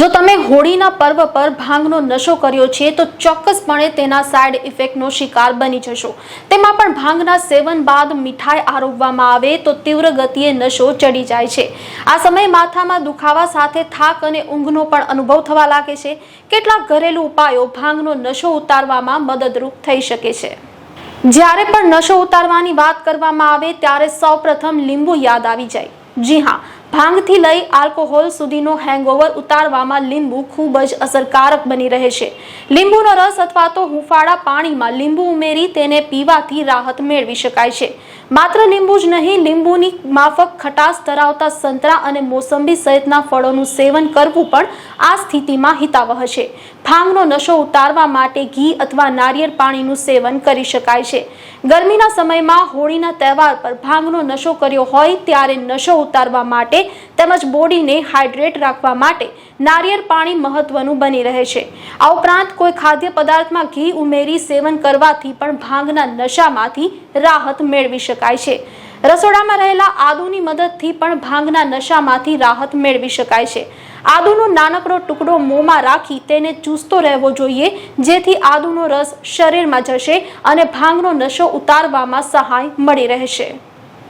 જો તમે હોળીના પર્વ પર ભાંગનો નશો કર્યો છે, તો ચોક્કસપણે તેના સાઇડ ઇફેક્ટનો શિકાર બની જશો. તેમાં પણ ભાંગના સેવન બાદ મીઠાઈ આરોગવામાં આવે, તો તીવ્ર ગતિએ નશો ચડી જાય છે. આ સમયે માથામાં દુખાવા સાથે થાક અને ઊંઘનો પણ અનુભવ થવા લાગે છે. કેટલાક ઘરેલું ઉપાયો ભાંગનો નશો ઉતારવામાં મદદરૂપ થઈ શકે છે. જ્યારે પણ નશો ઉતારવાની વાત કરવામાં આવે, ત્યારે સૌપ્રથમ લીંબુ યાદ આવી જાય. જી હા ભાંગથી લઈ આલ્કોહોલ સુધીનો હેંગઓવર ઉતારવામાં લીંબુ ખૂબ જ અસરકારક બની રહે છે. લીંબુનો રસ અથવા તો હુંફાળા પાણીમાં લીંબુ ઉમેરી તેને પીવાથી રાહત મેળવી શકાય છે. માત્ર લીંબુ જ નહીં, લીંબુની માફક ખટાશ ધરાવતા સંતરા અને મોસંબી સહિતના ફળોનું સેવન કરવું પણ આ સ્થિતિમાં હિતાવહ છે. ભાંગનો નશો ઉતારવા માટે ઘી અથવા નારિયેળ પાણીનું સેવન કરી શકાય છે. ગરમીના સમયમાં હોળીના તહેવાર પર ભાંગનો નશો કર્યો હોય ત્યારે નશો ઉતારવા માટે તેમજ બોડીને હાઇડ્રેટ રાખવા માટે નારિયેળ પાણી મહત્વનું બની રહે છે. આ ઉપરાંત કોઈ ખાદ્ય પદાર્થમાં ઘી ઉમેરી સેવન કરવાથી પણ ભાંગના નશામાંથી રાહત મેળવી શકાય છે. રસોડામાં રહેલા આદુની મદદથી પણ ભાંગના નશામાંથી રાહત મેળવી શકાય છે. આદુનો નાનકડો ટુકડો મોંમાં રાખી તેને ચૂસતો રહેવો જોઈએ, જેથી આદુનો રસ શરીરમાં જશે અને ભાંગનો નશો ઉતારવામાં સહાય મળી રહેશે.